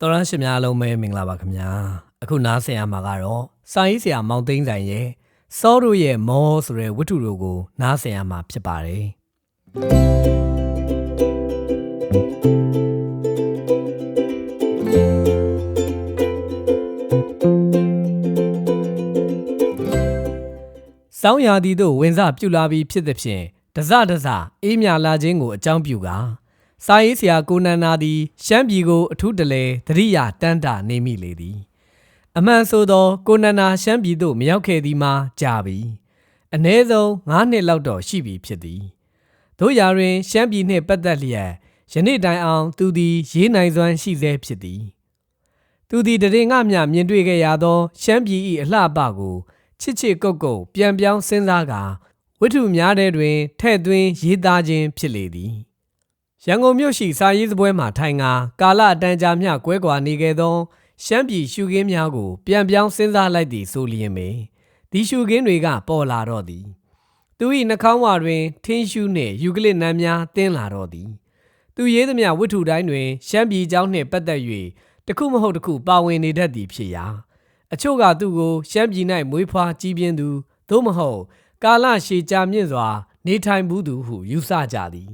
တော်ရရှိများအားလုံးပဲမင်္ဂလာပါခင်ဗျာအခုနားဆင်ရမှာကတော့စာရေးဆရာမောင်သိန်းဆိုင်ရဲ့စောတို့ရဲ့မောဆိုတဲ့ဝတ္ထုတို့ကို နားဆင်ရမှာဖြစ်ပါတယ် စောင်းရာသီတို့ဝင်စားပြုလာပြီးဖြစ်သဖြင့်တစတစအေးမြလာခြင်းကိုအကြောင်းပြုကာစာရေးဆရာကိုနန္နာသည် ရှမ်းပြည်ကိုအထူးတလဲသတိရတန်းတာနေမိလေသည် အမှန်ဆိုသော ကိုနန္နာရှမ်းပြည်သို့မရောက်ခဲ့သည်မှာကြာပြီအ ਨੇ ဆုံး9နှစ်လောက်တော့ရှိပြီဖြစ်သည်တို့ရာတွင် ရှမ်းပြည်နှင့်ပတ်သက်လျက်ယနေ့တိုင်အောင် သူသည် ရေးနိုင်စွမ်းရှိသေးဖြစ်သည် သူသည်တရင်ငါမျှမြင်တွေ့ခဲ့ရသော ရှမ်းပြည်၏အလှပကို ချစ်ချစ်ကုတ်ကုတ်ပြန်ပြောင်းစဉ်းစားကာဝိထုများတဲ့တွင်ထဲ့သွင်းရေးသားခြင်းဖြစ်လေသည်ရန်ကုန်မြို့ရှိစာရေးစပွဲမှထိုင်ကာကာလအတန်ကြာမျှကွဲကွာနေခဲ့သော ရှမ်းပြည်ရှုခင်းများကိုပြန်ပြောင်းစဉ်းစားလိုက်သည်ဆိုလျင်ပင်ဒီရှုခင်းတွေကပေါ်လာတော့သည် သူ၏နှာခေါင်းဝတွင်ထင်းရှူးနှင့်ယူကလစ်နံများတင်းလာတော့သည် သူရေးသမျှဝတ္ထုတိုင်းတွင် ရှမ်းပြည်เจ้าနှင့်ပတ်သက်၍တစ်ခုမဟုတ်တစ်ခုပါဝင်နေတတ်သည်ဖြစ်ရာ အချို့ကသူ့ကိုရှမ်းပြည်၌မွေးဖွားကြီးပြင်းသူသို့မဟုတ်ကာလရှည်ကြာမြင့်စွာ နေထိုင်ဘူးသူဟုယူဆကြသည်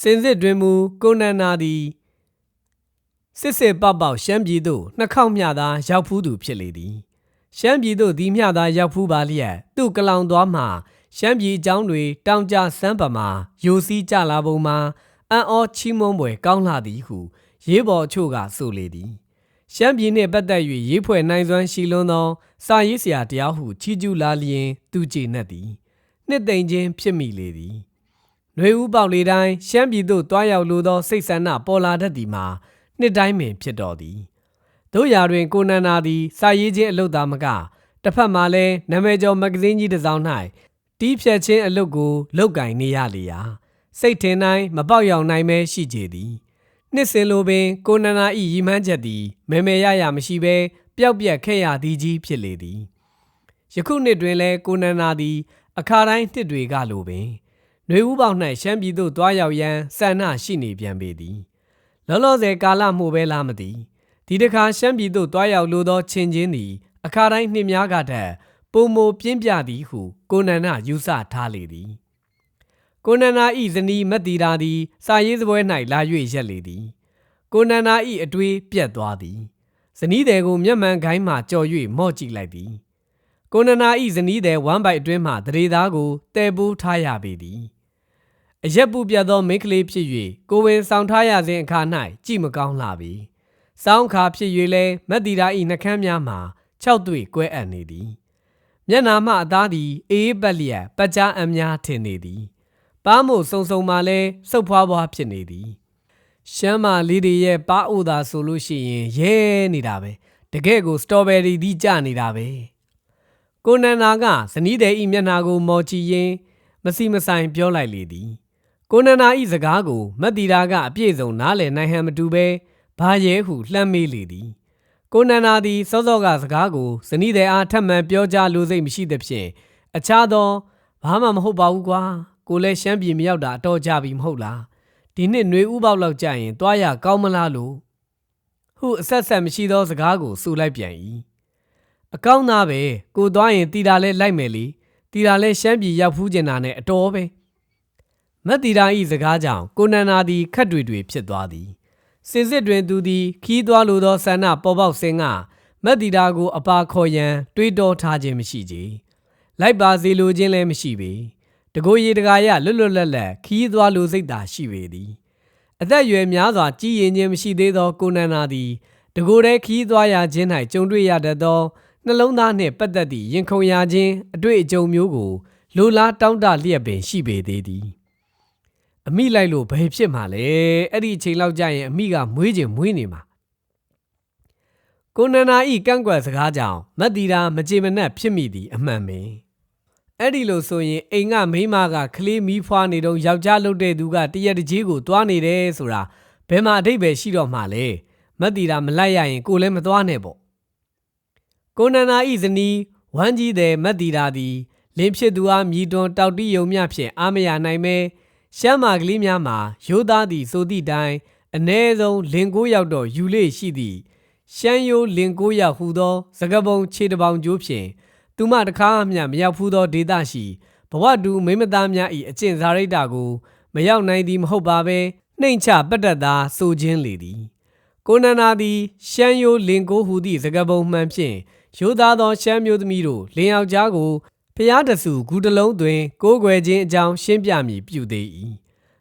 စင်စစ်တွင်မူကိုနန္နာသည်စစ်စစ်ပေါက်ပေါက်ရှမ်းပြည်သို့နှစ်ခေါက်မျှသာရောက်ဖူးသူဖြစ်လေသည်ရှမ်းပြည်သို့ဒီမျှသာရောက်ဖူးပါလျက်သူ့ကလောင်သွားမှရှမ်းပြည်အကြောင်းတွေတောင်ကြစမ်းပမာယိုစီးကြလာပုံမှာအံ့ဩချီးမွမ်းပွဲကောင်းလာသည်ဟု ရေးပေါ်အချို့ကဆိုလေသည် ရှမ်းပြည်နှင့်ပတ်သက်၍ရေးဖွဲ့နိုင်စွမ်းရှိလွန်းသော စာရေးဆရာတရားဟုချီးကျူးလာလျင် သူကျေနပ်သည်နှစ်သိမ့်ခြင်းဖြစ်မိလေသည်ຫນွေဦးပေါက်လေးတိုင်းရှမ်းပြည်သို့တွားရောက်လိုသောစိတ်ဆန္ဒပေါ်လာတတ်သည်မှာနှစ်တိုင်းပင်ဖြစ်တော်သည်တို့ရာတွင်ကိုနန္နာသည်စာရေးခြင်းအလုပ်သာမကတစ်ဖက်မှာလည်းနာမည်ကျော်မဂ္ဂဇင်းကြီးတစ်စောင်၌တီးဖြတ်ခြင်းအလုပ်ကိုလုပ်ကင်နေရလေရာစိတ်ထင်တိုင်းမပေါက်ရောက်နိုင်မဲရှိကြသည် နှစ်စဉ်လိုပင်ကိုနန္နာဤရီမှန်းချက်သည်မေမေရရမရှိဘဲပျောက်ပြက်ခဲ့ရသည်ကြီးဖြစ်လေသည်ယခုနှစ်တွင်လည်းကိုနန္နာသည် အခါတိုင်းနှစ်တွေကလိုပင်ຫນွေဦးပေါက်၌ရှမ်းပြည်သို့တွားရောက်ရန်ဆန္ဒရှိနေပြန်ပေသည်လောလောဆယ်ကာလမှုပဲလားမသိဒီတစ်ခါရှမ်းပြည်သို့တွားရောက်လိုသောချင်းချင်းသည်အခါတိုင်းနှစ်များကတည်းပုံမပြင်းပြသည်ဟုကိုနန္နာယူဆထားလေသည် ကိုနန္နာဤဇနီးမတ်တီရာသည် စာရေးစပွဲ၌လာ၍ရက်လေသည်ကိုနန္နာဤအတွေးပြတ်သွားသည်ဇနီးသည်ကိုမျက်မှန်ခိုင်းမှကြော်၍မော့ကြည့်လိုက်သည်ကိုနန္နာဤဇနီးသည်ဝမ်းပိုက်အတွင်းမှတရေသားကိုတဲပိုးထားရပေသည်အရက်ပူပြတ်သောမိန်းကလေးဖြစ်၍ကိုဝင်ဆောင်ထားရစဉ်အခါ၌ကြည့်မကောင်းလှပြီစောင်းခါဖြစ်၍လဲမတ်တီရာဤနှကမ်းများမှာ၆တွေ့ကွဲအပ်နေသည်မျက်နာမှအသားသည်အေးပတ်လျက်ပတ်ကြားအများထင်နေသည် ပါးမို့စုံစုံမှလဲစုပ်ဖွားဖွားဖြစ်နေသည်ရှမ်းမာလေးတွေရဲ့ပါအိုသာဆိုလို့ရှိရင်ရဲနေတာပဲတကယ်ကိုစတော်ဘယ်ရီဒီကြနေတာပဲကိုနန္နာကဇနီးတဲ့ဤမျက်နှာကိုမော်ချီရင်းမစီမဆိုင်ပြောလိုက်လေသည်ကိုနန္နာဤစကားကိုမတ်တီရာကအပြည့်စုံနားလည်နိုင်ဟန်မတူပဲဘာရဲဟုလှမ်းမေးလေသည်ကိုနန္နာသည်စောစောကစကားကိုဇနီးတဲ့အားထပ်မံပြောကြားလိုစိတ်မရှိသဖြင့်အခြားသောဘာမှမဟုတ်ပါဘူးကွာ ကိုလည်းရှမ်းပြည်မရောက်တာအတော်ကြပြီမဟုတ်လားဒီနှစ်ຫນွေဥပေါက်လောက်ကြာရင်တွားရကောင်းမလားလို့ဟုအဆက်ဆက်မရှိသောစကားကိုဆိုလိုက်ပြန်၏အကောင်းသားပဲကိုသွားရင်တီတာလဲလိုက်မယ်လေတီတာလဲရှမ်းပြည်ရောက်ဖူးကျင်တာနဲ့အတော်ပဲမတ်တီတာဤစကားကြောင့်ကိုနန္နာသည်ခက်တွေတွေဖြစ်သွားသည်စင်စစ်တွင်သူသည်ခီးသွားလိုသောဆန္ဒပေါ်ပေါက်စဉ်ကမတ်တီတာကိုအပါခေါ်ရန် တွေးတောထားခြင်းမရှိကြလိုက်ပါစေလိုခြင်းလည်းမရှိပေ တကိုယ်ရီတကာရလွတ်လွတ်လပ်လပ်ခီးသွားလိုစိတ်သာရှိပေသည်အသက်အရွယ်များစွာကြီးရင်ခြင်းမရှိသေးသောကိုနန္နာသည်တကိုယ်တည်းခီးသွားရခြင်း၌ကြုံတွေ့ရတတ်သောနှလုံးသားနှင့်ပတ်သက်သည့်ရင်ခုန်ရခြင်းအတွေ့အကြုံမျိုးကိုလိုလားတောင်းတလျက်ပင်ရှိပေသေးသည်အမိလိုက်လို့ဘယ်ဖြစ်မှာလဲအဲ့ဒီအချိန်လောက်ကြာရင်အမိကမွေးခြင်းမွေးနေမှာကိုနန္နာဤကန့်ကွက်စကားကြောင့်မတ်တီရာမကြေမနက်ဖြစ်မိသည်အမှန်ပင် အဲ့ဒီလိုဆိုရင်အိမ်ကမိန်းမကကလေးမီးဖွားနေတော့ယောက်ျားလုတ်တဲ့သူကတရက်တကြီးကိုတွားနေတယ်ဆိုတာဘယ်မှာအတိတ်ပဲရှိတော့မှလဲမတ်တီရာမလိုက်ရရင်ကိုလည်းမသွားနဲ့ပေါ့ကိုနန္နာဤဇနီးဝမ်းကြီးတဲ့မတ်တီရာသည်လင်းဖြစ်သူအားမြည်တွန်တောက်တိယုံမြဖြင့်အားမရနိုင်မဲရှမ်းမာကလေးများမှာရိုးသားသည့်ဆိုသည့်တိုင်အ ਨੇ ဆုံးလင်ကိုရောက်တော့ယူလေရှိသည့်ရှမ်းရိုးလင်ကိုရောက်ဟူသောစကပုံခြေတပေါင်ကျိုးဖြင့် သူမတခါမျှမရောက်ဖူးသောဒေသရှိဘဝတူမိမသားများ၏အကျင့်စာရိတ္တကိုမရောက်နိုင်သည်မဟုတ်ပါဘဲနှိမ့်ချပတ်သက်သာဆိုခြင်းလေသည်ကိုနန္နာသည်ရှမ်းရိုးလင်ကိုဟူသည့်စကားပုံမှန်ဖြင့်ရိုးသားသောရှမ်းမျိုးသမီးတို့လင်ယောက်ျားကိုဖျားတဆူဂူတလုံးတွင် ကိုးကွယ်ခြင်းအကြောင်းရှင်းပြမည်ပြုသေး၏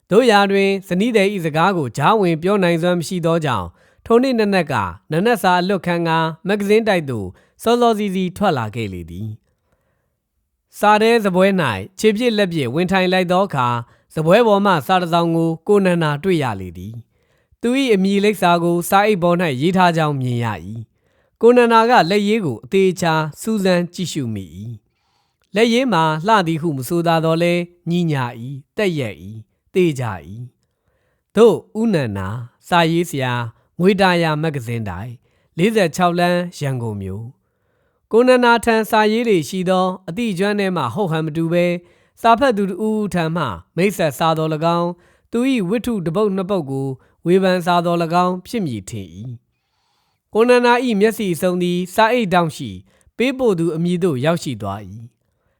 တို့ရာတွင်ဇနီးတဲ့ဤစကားကိုဂျားဝင်ပြောနိုင်စွမ်းမရှိသောကြောင့်ထိုနေ့နက်နက်ကနနက်စာအလွတ်ခန်းကမဂ္ဂဇင်းတိုက်သို့ စောစောစီစီထွက်လာခဲ့လေသည်စာတဲစပွဲ၌ခြေပြစ်လက်ပြစ်ဝင်ထိုင်လိုက်သောအခါစပွဲပေါ်မှစာတစ်စောင်ကိုကိုနန္နာတွေ့ရလေသည်သူ၏အမည်လိပ်စာကိုစာအိတ်ပေါ်၌ရေးထားကြောင်းမြင်ရ၏ကိုနန္နာကလက်ရည်ကိုအသေးချာစူးစမ်းကြည့်ရှုမိ၏လက်ရည်မှာလှသည်ဟုမဆိုသာတော့လဲညင်ညာ၏တက်ရက်၏တေးကြ၏တို့ဥနန္နာစာရေးဆရာငွေတာယာမဂ္ဂဇင်းတိုင်း46လမ်းရန်ကုန်မြို့ ကိုနန္နာထံစာရေးတွေရှိသောအတိအကျွမ်းထဲမှဟုတ်ဟန်မတူပဲစာဖတ်သူတူထံမှမိတ်ဆက်စာတော်၎င်းသူ၏ဝိထုတစ်ပုတ်နှစ်ပုတ်ကိုဝေဖန်စာတော်၎င်းဖြစ်မည်ထင်၏ကိုနန္နာ၏မျက်စိအစုံသည်စာအိတ်တောင်ရှိ ပေးပို့သူအမည်သို့ရောက်ရှိသွား၏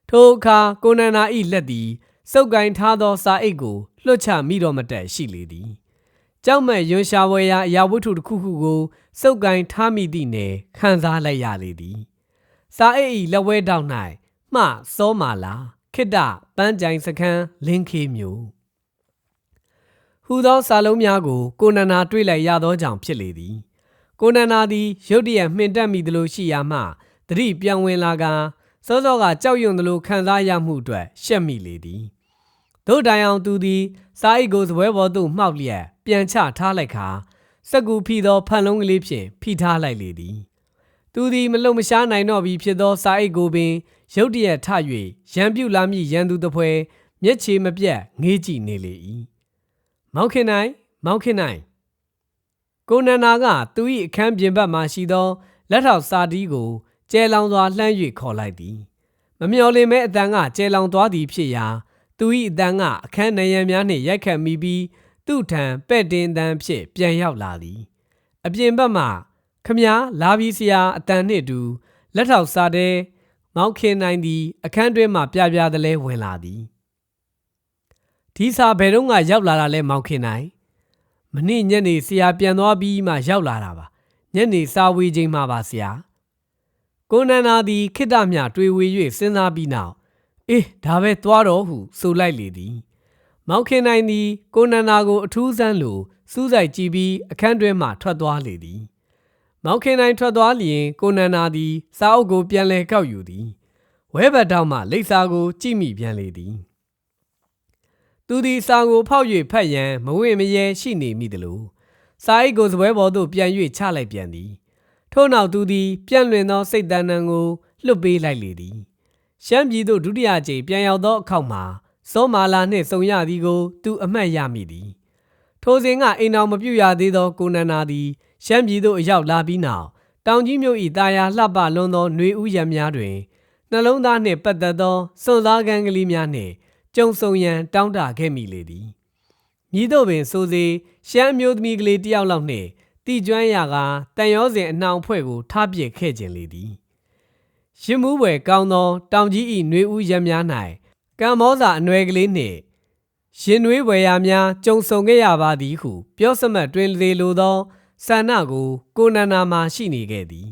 ထိုအခါကိုနန္နာ၏လက်သည်စုပ်ကင်ထားသောစာအိတ်ကိုလွှတ်ချမိတော့မတက်ရှိလေသည်ကြောက်မဲ့ရွှန်ရှာဝဲရာအရာဝတ္ထုတစ်ခုခုကိုစုပ်ကင်ထားမိသည့်နယ်ခံစားလိုက်ရလေသည် စာအိတ်၏လက်ဝဲတောက်၌မှစောမာလာခိတ္တပန်းကြိုင်စခန်းလင်းခေးမျိုးဟူသောစာလုံးများကိုကိုနန္နာတွေ့လိုက်ရသောကြောင့်ဖြစ်လေသည်ကိုနန္နာသည်ရုတ်တရက်မှင်တက်မိသလိုရှိရာမှသတိပြောင်းဝင်လာကစောစောကကြောက်ရွံ့သလိုခံစားရမှုအတွက်ရှက်မိလေသည်တို့တိုင်အောင်သူသည်စာအိတ်ကိုစပွဲပေါ်သို့မှောက်လျက်ပြန်ချထားလိုက်ခါစက်ကူဖိသောဖန်လုံးကလေးဖြင့်ဖိထားလိုက်လေသည် သူသည်မလုံမရှားနိုင်တော့ပြီဖြစ်သောစာအိတ်ကိုပင်ရုတ်တရက်ထ၍ရံပြုတ်လာမည့်ရန်သူတပွဲမျက်ခြေမပြတ်ငေးကြည့်နေလေ၏မောင်ခင်နိုင်မောင်ခင်နိုင်ကိုနန္နာကသူ၏အခန်းပြင်ဘက်မှရှိသောလက်ထောက်စာတီးကိုကျဲလောင်စွာလှမ်း၍ခေါ်လိုက်သည်မမျော်လင့်မဲအတန်ကကျဲလောင်သွားသည်ဖြစ်ရာသူ၏အတန်ကအခန်းနရံများနှင့်ရိုက်ခတ်မိပြီးသူ့ထံပဲ့တင်တန်ဖြင့်ပြန်ရောက်လာသည် အပြင်ဘက်မှ ခမည်းလာပြီးစရာအတန်နှင့်အတူလက်ထောက်စားတဲ့မောက်ခင်နိုင်သည် အခန်းတွင်းမှပြပြသလဲဝင်လာသည်ဒီစာဘယ်တော့မှရောက်လာတာလဲမောက်ခင်နိုင်မနေ့ညနေဆရာပြန်သွားပြီးမှရောက်လာတာပါညနေစာဝေးချိန်မှပါဆရာကိုနန္နာသည်ခိတ္တမြတွေ့ဝေ၍စဉ်းစားပြီးနောက်အေးဒါပဲသွားတော့ဟုဆိုလိုက်လေသည် မောင်ခင်နိုင်သည် ကိုနန္နာကိုအထူးဆန်းလိုစူးစိုက်ကြည့်ပြီးအခန်းတွင်းမှထွက်သွားလေသည် မောင်ခင်နိုင်ထွက်သွားလျင်ကိုနန္နာသည်စာအုပ်ကိုပြန်လည်ကောက်ယူသည်ဝဲဘတ်တောက်မှလိပ်စာကိုကြည့်မိပြန်လေသည်သူသည်စာကိုဖောက်၍ဖတ်ရန်မဝင့်မရဲရှိနေမိသလိုစာအိတ်ကိုစပွဲပေါ်သို့ပြန်၍ချလိုက်ပြန်သည်ထို့နောက်သူသည်ပြန့်လွင်သောစိတ်တန်တန်ကိုလွတ်ပေးလိုက်လေသည်ရှမ်းပြည်သို့ဒုတိယကြိမ်ပြန်ရောက်သောအခါမှာစောမာလာနှင့်စုံရသည်ကို သူအမှတ်ရမိသည်ထိုစဉ်ကအိမ်တော်မပြုတ်ရသေးသောကိုနန္နာသည် ရှမ်းပြည်သို့အရောက်လာပြီးနောက်တောင်ကြီးမြို့၏တာယာလှပလွန်သောຫນွေဥယံများတွင်နှလုံးသားနှင့်ပတ်သက်သောစွန့်စားကန်းကလေးများနှင့်ကြုံဆုံရန်တောင်းတခဲ့မိလေသည်မြည်တို့ပင်ဆိုစေရှမ်းမျိုးသမီးကလေးတယောက်လောက်နှင့်တိကျွမ်းရာကတန်ရောစဉ်အနှောင်ဖွဲ့ကိုထားပစ်ခဲ့ခြင်းလေသည်ရင်မှုပွဲကောင်းသောတောင်ကြီး၏နှွေဦးရများ၌ကံမောစာအနွယ်ကလေးနှင့်ရင်နွေးဝယ်ရာများကြုံဆုံခဲ့ရပါသည်ဟု ပြောစမတ်တွင်လေလိုသော ဆန္ဒကိုကိုနန္နာမှာရှိနေခဲ့သည်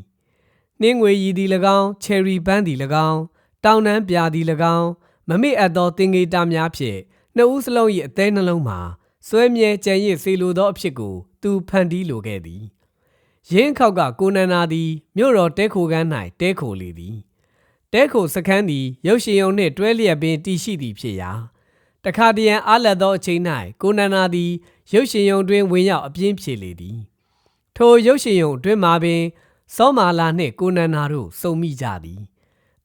နှင်းငွေရည်သည်၎င်းချယ်ရီပန်းသည်၎င်းတောင်နှန်းပြာသည်၎င်းမမေ့အပ်သောတင်ငေတာများဖြင့်နှစ်ဦးစလုံး၏အသေးနှလုံးမှာစွဲမြဲကြံရစ်စေလိုသောအဖြစ်ကို သူဖန်တီးလိုခဲ့သည်ရင်းခောက်ကကိုနန္နာသည်မြို့တော်တဲခိုကန်း၌တဲခိုလေသည်တဲခိုစခန်းသည်ရုပ်ရှင်ရုံနှင့်တွဲလျက်ပင်တည်ရှိသည်ဖြစ်ရာတခါတရံအားလက်သောအချိန်၌ကိုနန္နာသည်ရုပ်ရှင်ရုံတွင်ဝင်ရောက်အပြင်းဖြေလေသည် ထိုရုပ်ရှင်ရုံအတွင်းမှာပင်စောမာလာနှင့်ကိုနန္နာတို့စုံမိကြသည်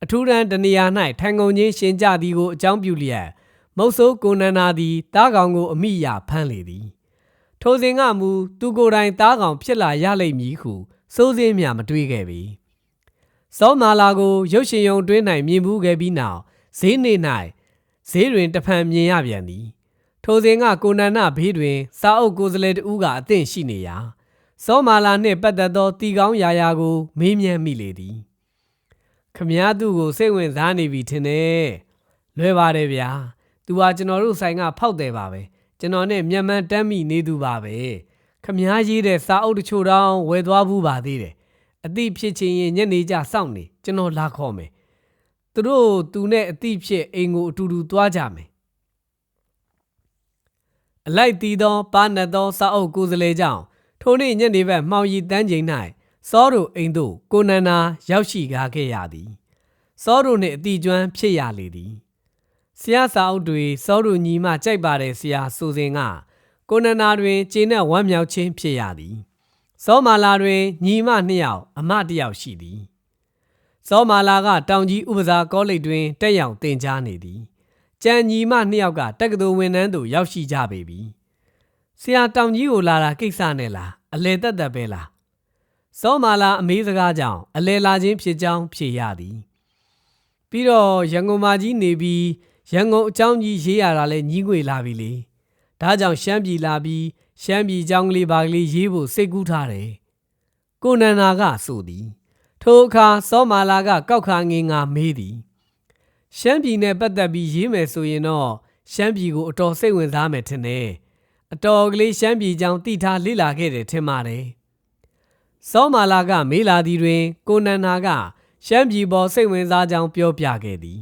အထူးတန်းတနေရာ၌ထိုင်ကုန်ချင်းရှင်ကြသည်ကိုအကြောင်းပြုလျက်မုတ်ဆိုးကိုနန္နာသည်တားကောင်ကိုအမိရဖမ်းလေသည်ထိုစဉ်ကမူသူကိုယ်တိုင်သားကောင်ဖြစ်လာရလိမ့်မည်ဟုစိုးစင်းမြမတွေးခဲ့ပြီစောမာလာကိုရုပ်ရှင်ရုံတွင်း၌မြင်မှုခဲ့ပြီးနောက်ဈေးနေ၌ဈေးတွင်တဖန်မြင်ရပြန်သည်ထိုစဉ်ကကိုနန္ဒဘေးတွင်စာအုပ်ကိုယ်စားလှယ်တဦးကအသင့်ရှိနေရာ စောမာလာနှင့်ပတ်သက်သောတီကောင်းရာရာကို မေးမြန်းမိလေသည်ခမည်းသူကိုစိတ်ဝင်စားနေပြီထင်တယ်လွယ်ပါတယ်ဗျာသူဟာကျွန်တော်တို့ဆိုင်ကဖောက်တယ်ပါပဲကျွန်တော်နဲ့မျက်မှန်တမ်းမိနေသူပါပဲခမည်းရေးတဲ့စာအုပ်တချို့တောင်ဝယ်သွားဘူးပါသေးတယ်အတိဖြစ်ချင်းရင်ညနေကျစောင့်နေကျွန်တော်လာခေါ်မယ်သူတို့သူနဲ့အတိဖြစ်အိမ်ကိုအတူတူသွားကြမယ်အလိုက်တီးသောပါနတ်သောစာအုပ်ကိုယ်စလဲကြောင့် ထိုနေ့ညနေဘက်မှောင်ရီတန်းချိန်၌စောတို့အိမ်သို့ကိုနန္နာရောက်ရှိကားခဲ့ရသည်စောတို့နှင့်အတိကျွမ်းဖြစ်ရလေသည်ဆရာစာအုပ်တွေစောတို့ညီမကြိုက်ပါတယ်ဆရာဆိုစဉ်ကကိုနန္နာတွင်ခြေနှက်ဝမ်းမြောက်ခြင်းဖြစ်ရသည်စောမာလာတွင်ညီမနှစ်ယောက်အမတစ်ယောက်ရှိသည်စောမာလာကတောင်ကြီးဥပစာကောလိပ်တွင်တက်ရောက်သင်ကြားနေသည်ကြံညီမနှစ်ယောက်ကတက္ကသိုလ်ဝန်ထမ်းသို့ရောက်ရှိကြပေပြီ ဆရာတောင်ကြီးကိုလာတာကိစ္စနဲ့လားအလဲတက်တက်ပဲလားစောမာလာအမေးစကားကြောင့်အလဲလာခြင်းဖြစ်ကြောင်းဖြေရသည်ပြီးတော့ရန်ကုန်မှာကြီးနေပြီးရန်ကုန်အကြောင်းကြီးရေးရတာလဲညီးငွေလာပြီလေဒါကြောင့်ရှမ်းပြည်လာပြီးရှမ်းပြည်အကြောင်းကလေးပါကလေးရေးဖို့စိတ်ကူးထားတယ်ကိုနန္နာကဆိုသည်ထိုအခါစောမာလာကကောက်ခါငင်ငါမေးသည်ရှမ်းပြည်နဲ့ပတ်သက်ပြီးရေးမယ်ဆိုရင်တော့ရှမ်းပြည်ကိုအတော်စိတ်ဝင်စားမယ်ထင်တယ် အတော်ကလေးရှမ်းပြည်ကြောင်တိထားလေ့လာခဲ့တယ်ထင်ပါတယ်စောမာလာက မေးလာသည်တွင် ကိုနန္နာက ရှမ်းပြည်ပေါ်စိတ်ဝင်စားကြောင်းပြောပြခဲ့သည်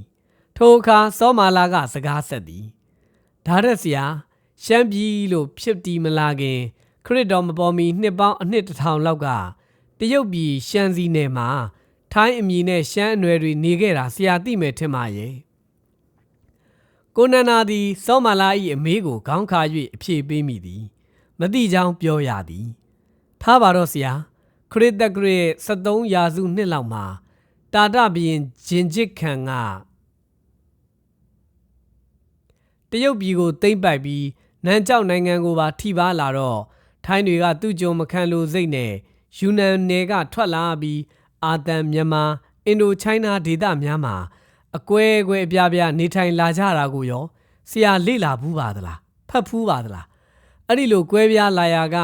ထိုအခါစောမာလာက စကားဆက်သည်ဒါရက်စရာရှမ်းပြည်လို့ဖြစ်တီမလာခင် ခရစ်တော်မပေါ်မီနှစ်ပေါင်းအနှစ်တစ်ထောင်လောက်ကတရုတ်ပြည်ရှမ်းစီနယ်မှာထိုင်းအမည်နဲ့ရှမ်းအနွယ်တွေနေခဲ့တာဆရာသိမယ်ထင်ပါရဲ့ ကိုနန္နာသည်စောမာလာ၏အမေးကိုခေါင်းခါ၍အဖြေပေးမိသည်မတိကြောင်းပြောရသည်ထားပါတော့ဆရာခရစ်တက်ကရစ်73ရာစုနှစ်လောက်မှာတာတဘရင်ဂျင်ဂျစ်ခံကတရုတ်ပြည်ကိုသိမ့်ပိုက်ပြီးနန်းကျောက်နိုင်ငံကိုပါထိပါလာတော့ထိုင်းတွေကသူ့ကြုံမခံလို့စိတ်နဲ့ယူနန်နယ်ကထွက်လာပြီးအာတန်မြန်မာအင်ဒိုချိုင်းနာဒေသများမှာ အကွဲအကွဲအပြားပြားနေထိုင်လာကြတာကိုရောဆရာလေ့လာဘူးပါသလားဖတ်ဖူးပါသလားအဲ့ဒီလိုကွဲပြားလာရာက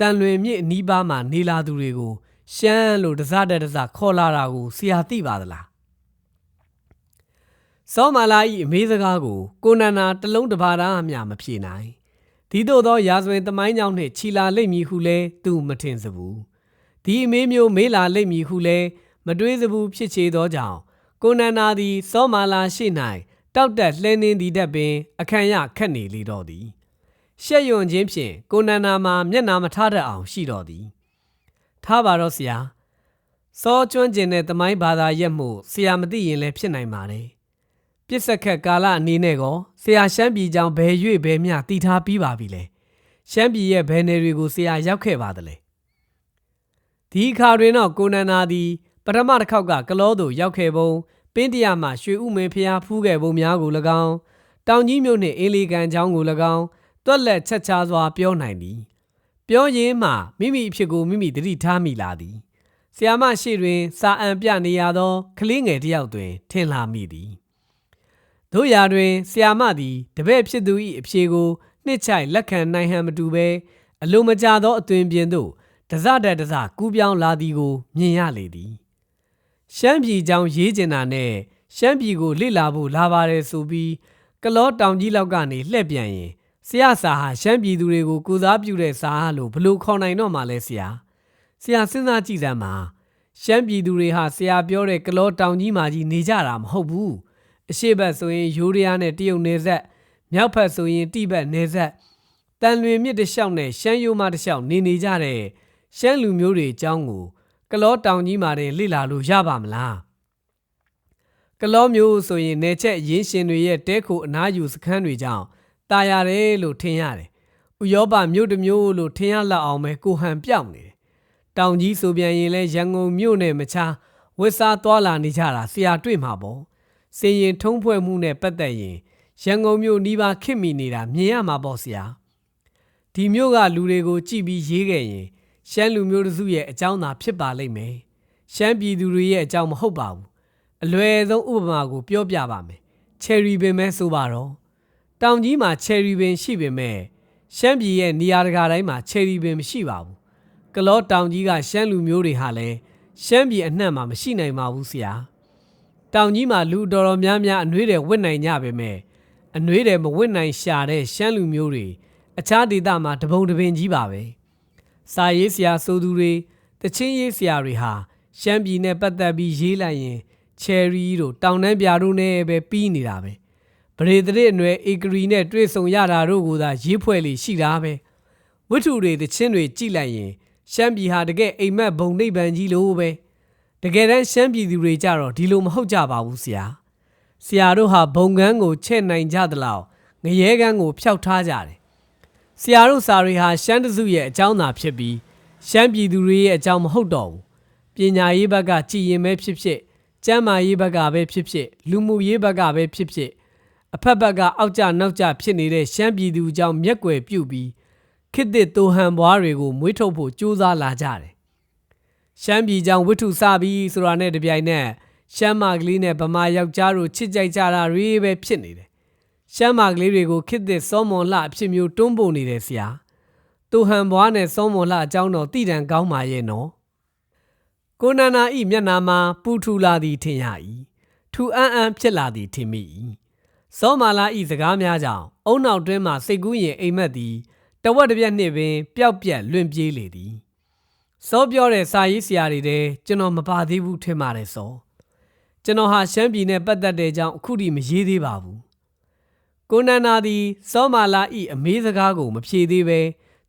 တန်လွင်မြစ်အနီးပါးမှာနေလာသူတွေကိုရှမ်းလို့တစတဲ့တစခေါ်လာတာကိုဆရာသိပါသလားစောမာလာဤအမေးစကားကိုကိုနန္နာတလုံးတစ်ပါးသားအမျှမဖြေနိုင်ဒီသို့သောရာဇဝင်သမိုင်းကြောင့်နှင့်ခြီလာလိမ့်မည်ဟုလဲသူမထင်စဘူးဒီအမေးမျိုးမေးလာလိမ့်မည်ဟုလဲမတွေးစဘူးဖြစ်ချေသောကြောင့် ကိုနန္နာသည်စောမာလာရှိ၌တောက်တက်လှဲနှင်းသည်တက်ပင် အခန့်ရခက်နေလေတော့သည်ရှက်ယွန်ခြင်းဖြင့်ကိုနန္နာမှာမျက်နာမထားတတ်အောင်ရှိတော်သည်ထားပါတော့ဆရာစောကျွမ်းကျင်တဲ့သမိုင်းဘာသာရက်မှုဆရာမသိရင်လည်းဖြစ်နိုင်ပါတယ်ပြစ်စက်ခက်ကာလအနေနဲ့ကောဆရာရှမ်းပြည်ကြောင်ဘယ်၍ဘယ်မျှတည်ထားပြီးပါပြီလဲရှမ်းပြည်ရဲ့ဘယ်နယ်တွေကိုဆရာရောက်ခဲ့ပါသလဲဒီအခါတွင်တော့ကိုနန္နာသည်ပထမတစ်ခေါက်ကကလောသို့ရောက်ခဲ့ပုံ ပင်းတရမှရွှေဥမင်းဖျားဖူးခဲ့ပုံများကို၎င်းတောင်ကြီးမြို့နှင့်အေလီကန်ချောင်းကို၎င်းတွက်လက်ချက်ချာစွာပြောနိုင်သည်ပြောရင်းမှမိမိအဖြစ်ကိုမိမိတတိထားမိလာသည်ဆီယာမရှိတွင် စာအံပြနေရသောကလေးငယ်တစ်ယောက်တွင် ထင်လာမိသည်တို့ရာတွင်ဆီယာမသည်တပည့်ဖြစ်သူ၏အဖြေကိုနှစ်ချိုက်လက်ခံနိုင်ဟန်မတူဘဲအလိုမကျသောအသွင်ပြင်သို့တစတက်တစကူးပြောင်းလာသည်ကိုမြင်ရလေသည် ရှမ်းပြည်ကြောင်ရေးကျင်တာနဲ့ရှမ်းပြည်ကိုလေ့လာဖို့လာပါတယ်ဆိုပြီးကလောတောင်ကြီးလောက်ကနေလှည့်ပြန်ရင်ဆရာစာဟာရှမ်းပြည်သူတွေကိုကုစားပြုတဲ့စာလို့ဘလို့ခေါ်နိုင်တော့မှလဲဆရာဆရာစဉ်းစားကြည့်စမ်းပါရှမ်းပြည်သူတွေဟာဆရာပြောတဲ့ကလောတောင်ကြီးမှာကြီးနေကြတာမဟုတ်ဘူးအရှိတ်ဘက်ဆိုရင်ယူရီးယားနဲ့တရုတ်နယ်စပ်မြောက်ဘက်ဆိုရင်တိဘက်နယ်စပ်တန်လွင်မြစ်တစ်လျှောက်နဲ့ရှမ်းရိုးမတစ်လျှောက်နေနေကြတဲ့ရှမ်းလူမျိုးတွေအကြောင်းကို ကလောတောင်ကြီးမှာတင်လေ့လာလို့ရပါမလားကလောမျိုးဆိုရင်နေချက်ရင်းရှင်တွေရဲ့တဲခုအနားယူစခန်းတွေကြောင့်တာယာတယ်လို့ထင်ရတယ်ဥရောပမြို့တစ်မြို့လို့ထင်ရလောက်အောင်ပဲကိုဟန်ပြောင်းနေတယ်တောင်ကြီးဆိုပြန်ရင်လဲရန်ကုန်မြို့နဲ့မခြားဝက်စားသွာလာနေကြတာဆရာတွေ့မှာပေါ့စင်ရင်ထုံးဖွဲ့မှုနဲ့ပတ်သက်ရင်ရန်ကုန်မြို့နီးပါးခင်မိနေတာမြင်ရမှာပေါ့ဆရာဒီမြို့ကလူတွေကိုကြည့်ပြီးရေးခဲ့ရင် ရှမ်းလူမျိုးတစုရဲ့အကြောင်းသာဖြစ်ပါလိမ့်မယ်ရှမ်းပြည်သူတွေရဲ့အကြောင်းမဟုတ်ပါဘူးအလွယ်ဆုံးဥပမာကိုပြောပြပါမယ်ချယ်ရီပင်ပဲဆိုပါတော့တောင်ကြီးမှာချယ်ရီပင်ရှိပေမဲ့ရှမ်းပြည်ရဲ့နေရာတကာတိုင်းမှာချယ်ရီပင်မရှိပါဘူးကလောတောင်ကြီးကရှမ်းလူမျိုးတွေဟာလည်းရှမ်းပြည်အနှံ့မှာမရှိနိုင်ပါဘူးဆရာတောင်ကြီးမှာလူတော်တော်များများအနှွေးတယ်ဝစ်နိုင်ကြပေမဲ့အနှွေးတယ်မဝစ်နိုင်ရှာတဲ့ရှမ်းလူမျိုးတွေအခြားဒေသမှာတပုံတပင်ကြီးပါပဲ စာရေးဆရာဆိုသူတွေတချင်းရေးဆရာတွေဟာရှမ်းပြည်နဲ့ပတ်သက်ပြီးရေးလိုက်ရင်ချယ်ရီတို့တောင်တန်းပြာတို့နဲ့ပဲပြီးနေတာပဲပရိသတ်အနွယ်ဧကရီနဲ့တွေ့ဆုံရတာတို့ကိုသာရေးဖွဲ့လေရှိတာပဲဝိထုတွေတချင်းတွေကြိလိုက်ရင်ရှမ်းပြည်ဟာတကယ်အိမ်မက်ဘုံနိဗ္ဗာန်ကြီးလို့ပဲတကယ်တမ်းရှမ်းပြည်သူတွေကြတော့ဒီလိုမဟုတ်ကြပါဘူးဆရာဆရာတို့ဟာဘုံကန်းကိုချဲ့နိုင်ကြသလောက်ငရဲကန်းကိုဖျောက်ထားကြတယ် ဆရာတို့စာတွေဟာရှမ်းတစုရဲ့အကြောင်းသာဖြစ်ပြီးရှမ်းပြည်သူတွေရဲ့အကြောင်းမဟုတ်တော့ဘူးပညာရေးဘက်ကကြည်ရင်ပဲဖြစ်ဖြစ်ကျမ်းမာရေးဘက်ကပဲဖြစ်ဖြစ်လူမှုရေးဘက်ကပဲဖြစ်ဖြစ်အဖက်ဘက်ကအောက်ကျနောက်ကျဖြစ်နေတဲ့ရှမ်းပြည်သူအကြောင်းမျက်ကွယ်ပြုတ်ပြီးခစ်တစ်တိုဟန်ဘွားတွေကိုမွေးထုတ်ဖို့ကြိုးစားလာကြတယ်။ရှမ်းပြည်ကြောင်ဝိထုစပြီးဆိုတာနဲ့တပြိုင်နက်ရှမ်းမာကလေးနဲ့ဗမာယောက်ျားတို့ချစ်ကြိုက်ကြတာတွေပဲဖြစ်နေတယ်။ ရှမ်းမာကလေးတွေကိုခစ်တစ်စောမွန်လှအဖြစ်မျိုးတွန်းပို့နေတယ်ဆရာ။တိုဟန်ဘွားနဲ့စောမွန်လှအကြောင်းတော်တည်တံကောင်းပါရဲ့နော်။ကိုနန္နာဤမျက်နာမှာပူထူလာသည်ထင်ရ၏။ထူအန်းအန်းဖြစ်လာသည်ထင်မိ၏။စောမာလာဤစကားများကြောင့်အုံနောက်တွင်းမှစိတ်ကူးရင်အိမ်မက်သည်တဝက်တစ်ပြက်နှစ်ပင်ပျောက်ပြက်လွင့်ပြေးလေသည်စောပြောတဲ့စာရေးဆရာတွေတဲ့ကျွန်တော်မပါသေးဘူးထင်ပါတယ်စောကျွန်တော်ဟာရှမ်းပြည်နယ်ပတ်သက်တဲ့အကြောင်းအခုထိမရေးသေးပါဘူး ကိုနန္နာသည်စောမာလာဤအမေးစကားကို မဖြေသေးပဲ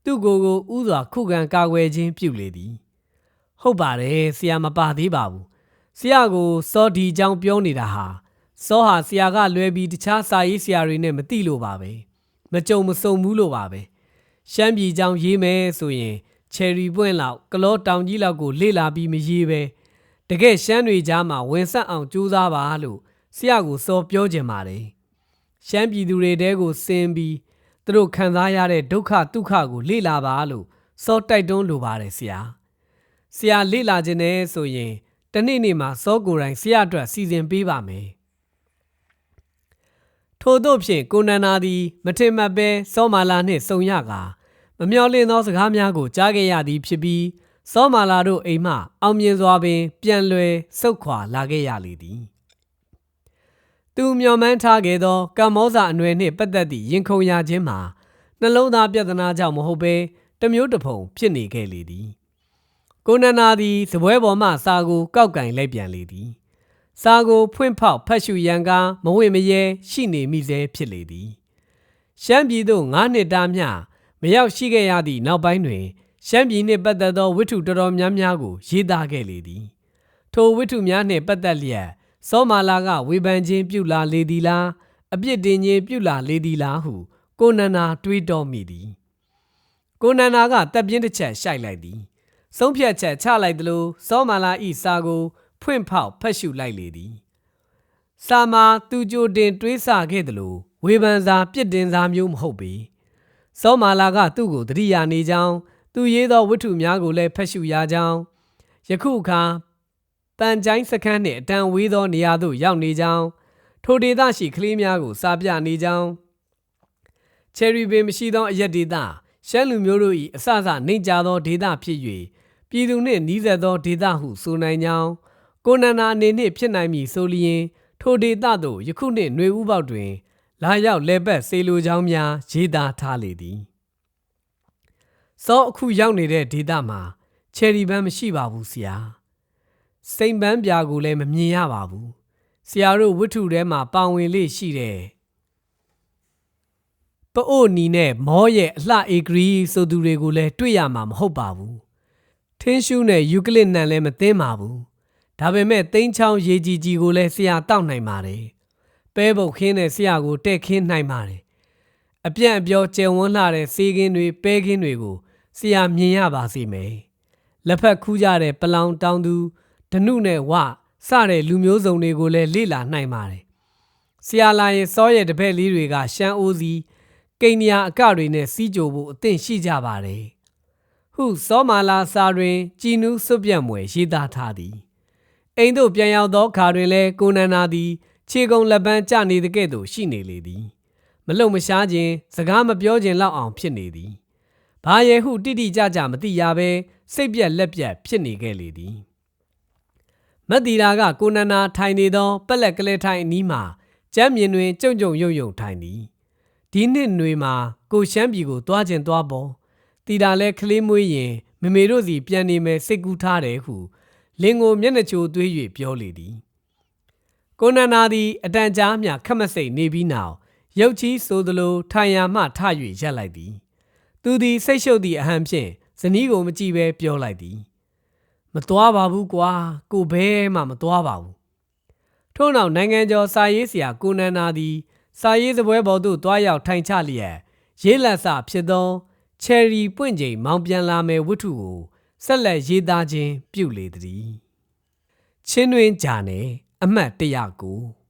သူ့ကိုယ်ကိုဥစွာခုခံကာကွယ်ခြင်းပြုလေသည် ဟုတ်ပါတယ်ဆရာမပါသေးပါဘူးဆရာကိုစောဒီအကြောင်းပြောနေတာဟာစောဟာဆရာကလွဲပြီးတခြားစာရေးဆရာတွေနဲ့မသိလို့ပါပဲမကြုံမစုံဘူးလို့ပါပဲရှမ်းပြည်ကြောင်ရေးမယ်ဆိုရင် ချယ်ရီပွင့်လောက်ကလောတောင်ကြီးလောက်ကိုလေ့လာပြီးမရေးပဲတကယ်ရှမ်းတွေကြားမှာဝင်ဆက်အောင်ကြိုးစားပါလို့ဆရာကိုစောပြောကြင်ပါတယ် ရှမ်းပြည်သူတွေတဲကိုစင်ပြီးသူတို့ခံစားရတဲ့ဒုက္ခဒုက္ခကိုလေ့လာပါလို့စောတိုက်တွန်းလိုပါတယ်ဆရာဆရာလေ့လာခြင်းနဲ့ဆိုရင်တနေ့နေ့မှာစောကိုယ်တိုင်ဆရာအတွက်စီစဉ်ပေးပါမယ်ထို့သောဖြင့်ကိုနန္နာသည်မထင်မှတ်ပဲစောမာလာနှင့်ဆုံရကာမမျှော်လင့်သောစကားများကိုကြားခဲ့ရသည်ဖြစ်ပြီးစောမာလာတို့အိမ်မှအောင်မြင်စွာပင် ပြန်လွယ်ဆုတ်ခွာလာခဲ့ရလေသည် သူမျှော်မှန်းထားခဲ့သောကမ္မောဇာအနွယ်နှင့်ပတ်သက်သည့်ရင်ခုန်ရခြင်းမှာနှလုံးသားပြဿနာကြောင့်မဟုတ်ဘဲတမျိုးတစ်ဖုံဖြစ်နေခဲ့လေသည်ကိုနန္နာသည်စပွဲပေါ်မှစာကိုကောက်ကင်လိုက်ပြန်လေသည်စာကိုဖွင့်ဖောက်ဖတ်ရှုရန်ကမဝင့်မရဲရှိနေမိစေဖြစ်လေသည်ရှမ်းပြည်သို့၅နှစ်တာမျှမရောက်ရှိခဲ့ရသည့်နောက်ပိုင်းတွင်ရှမ်းပြည်နှင့်ပတ်သက်သောဝိတ္ထုတော်တော်များများကိုရေးသားခဲ့လေသည်ထိုဝိတ္ထုများနှင့်ပတ်သက်လျက် စောမာလာကဝေဖန်ခြင်းပြုလာလေသည်လားအပြစ်တင်ခြင်းပြုလာလေသည်လားဟု ကိုနန္နာတွေးတောမိသည်ကိုနန္နာကတပ်ပြင်းတစ်ချက်ရှိုက်လိုက်သည်ဆုံးဖြတ်ချက်ချလိုက်သလိုစောမာလာဤစာကို ဖွင့်ဖောက်ဖတ်ရှုလိုက်လေသည်စာမှာသူကြိုတင်တွေးဆခဲ့သလိုဝေဖန်စာပြစ်တင်စာမျိုးမဟုတ်ပေစောမာလာကသူ့ကိုတတိယာနေကြောင်းသူရေးသောဝတ္ထုများကိုလည်းဖတ်ရှုရကြောင်းယခုအခါ တန်ကြိုင်းစခန်းနှင့်အတန်ဝေးသောနေရာသို့ရောက်နေကြောင်းထိုဒေသရှိကလေးများကိုစာပြနေကြောင်းချယ်ရီပင်မရှိသောအရက်ဒေသရှမ်းလူမျိုးတို့၏အဆအဆနှိမ်ကြသောဒေသဖြစ်၍ပြည်သူနှင့်နီးစပ်သောဒေသဟုဆိုနိုင်ကြောင်းကိုနန္နာအနေနှင့်ဖြစ်နိုင်မည်ဆိုလျင် ထိုဒေသသို့ယခုနှစ်ຫນွေဥပေါက်တွင်လာရောက်လဲပတ်စေလိုချောင်းများရေးသားထားလေသည်စောအခုရောက်နေတဲ့ဒေသမှာချယ်ရီပန်းမရှိပါဘူးဆရာ စိန်ပန်းပြာကိုလည်းမမြင်ရပါဘူးဆရာတို့ဝတ္ထုထဲမှာပါဝင်လေးရှိတယ်ပအို့နီနဲ့မောရဲ့အလှအေဂရီဆိုသူတွေကိုလည်းတွေ့ရမှာမဟုတ်ပါဘူးထင်းရှူးနဲ့ယူကလစ်နန်လည်းမသိမ်းပါဘူးဒါပေမဲ့သိန်းချောင်းရေကြီးကြီးကိုလည်းဆရာတောက်နိုင်ပါတယ်ပဲပုတ်ခင်းတဲ့ဆရာကိုတဲ့ခင်းနိုင်ပါတယ်အပြန့်အပြောကျယ်ဝန်းလာတဲ့စေးကင်းတွေပဲကင်းတွေကိုဆရာမြင်ရပါစေမယ်လက်ဖက်ခူးကြတဲ့ပလောင်တောင်သူ ဓနုနဲ့ဝစတဲ့လူမျိုးစုံတွေကိုလည်းလေ့လာနိုင်ပါတယ်ဆရာလာရင်စောရဲ့တပည့်လေးတွေကရှမ်းအိုးစီကိန်းညာအကတွေနဲ့စီးကြိုဖို့အသင့်ရှိကြပါတယ်ဟုစောမာလာစာတွင်ကြည်နူးစွပြတ်မွယ်ရေးသားထားသည်အိမ်သို့ပြန်ရောက်သောအခါတွင်လည်းကိုနန္နာသည်ခြေကုံလက်ပန်းကျနေတဲ့ကဲ့သို့ရှိနေလေသည်မလုံမရှားခြင်းစကားမပြောခြင်းလောက်အောင်ဖြစ်နေသည်ဘာရဲ့ဟုတိတိကျကျမသိရဘဲစိတ်ပြက်လက်ပြက်ဖြစ်နေခဲ့လေသည် မတ်တီရာကကိုနန္နာထိုင်နေသောပက်လက်ကလေးထိုင်အနီးမှာကျမ်းမြင်တွင်ကြုံကြုံယုံယုံထိုင်သည်ဒီနှစ်ຫນွေမှာကိုရှမ်းပြည်ကိုတွားခြင်းတွားပေါ်တီတာလဲကလေးမွေးရင်မမေတို့စီပြန်နေမယ်စိတ်ကူးထားတယ်ဟုလင်ကိုမျက်နှာချိုသွေး၍ပြောလေသည်ကိုနန္နာသည်အတန်ကြားမျှခက်မစိတ်နေပြီးနောက်ရုတ်ချီဆိုသလိုထိုင်ရာမှထ၍ရက်လိုက်သည် သူသည်စိတ်ရှုပ်သည့်အဟံဖြင့်ဇနီးကိုမကြည့်ဘဲပြောလိုက်သည် မသွားပါဘူးကွာကိုဘဲမှမသွားပါဘူးထို့နောက်နိုင်ငံကျော်စာရေးဆရာကိုနန္နာသည်စာရေးစပွဲပေါ်သို့တွားရောက်ထိုင်ချလျက်ရေးလက်စဖြစ်သောချယ်ရီပွင့်ချိန်မောင်ပြန်လာမယ်ဝတ္ထုကိုဆက်လက်ရေးသားခြင်းပြုလေသည်ချင်းတွင်ဂျာနယ်အမှတ်109